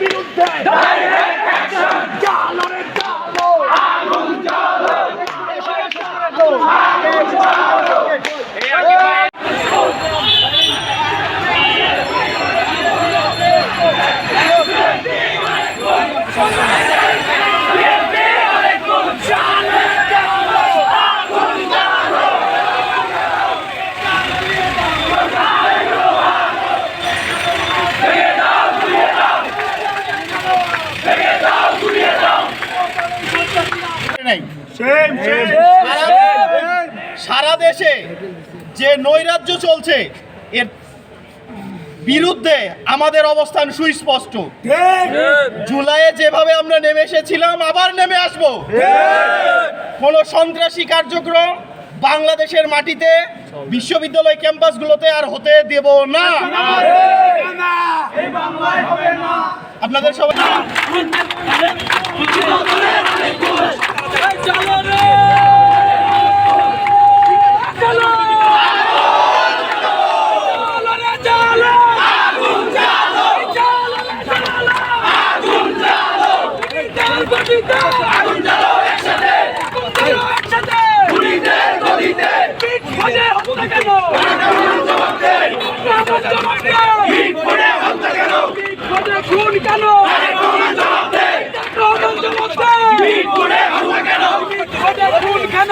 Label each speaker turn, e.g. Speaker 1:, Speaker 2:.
Speaker 1: বিরুদ্ধে
Speaker 2: নেই। সারা- দেশে যে নৈরাজ্য চলছে এর বিরুদ্ধে আমাদের অবস্থান সুস্পষ্ট। জুলাইয়ে যেভাবে আমরা নেমে এসেছিলাম আবার নেমে আসব। কোন সন্ত্রাসী কার্যক্রম বাংলাদেশের মাটিতে বিশ্ববিদ্যালয় ক্যাম্পাসগুলোতে আর হতে দেব না। আপনাদের সবাই
Speaker 1: আগুন জ্বালাও একসাথে আগুন জ্বালাও একসাথে গুলিতে গলিতে পিঠ ফোড়ে হত্যা কেন জবাব দেন জবাব দেন পিঠ ফোড়ে হত্যা কেন পিঠ ফোড়ে খুন কেন জবাব দেন জবাব দেন পিঠ ফোড়ে হত্যা কেন পিঠ ফোড়ে খুন কেন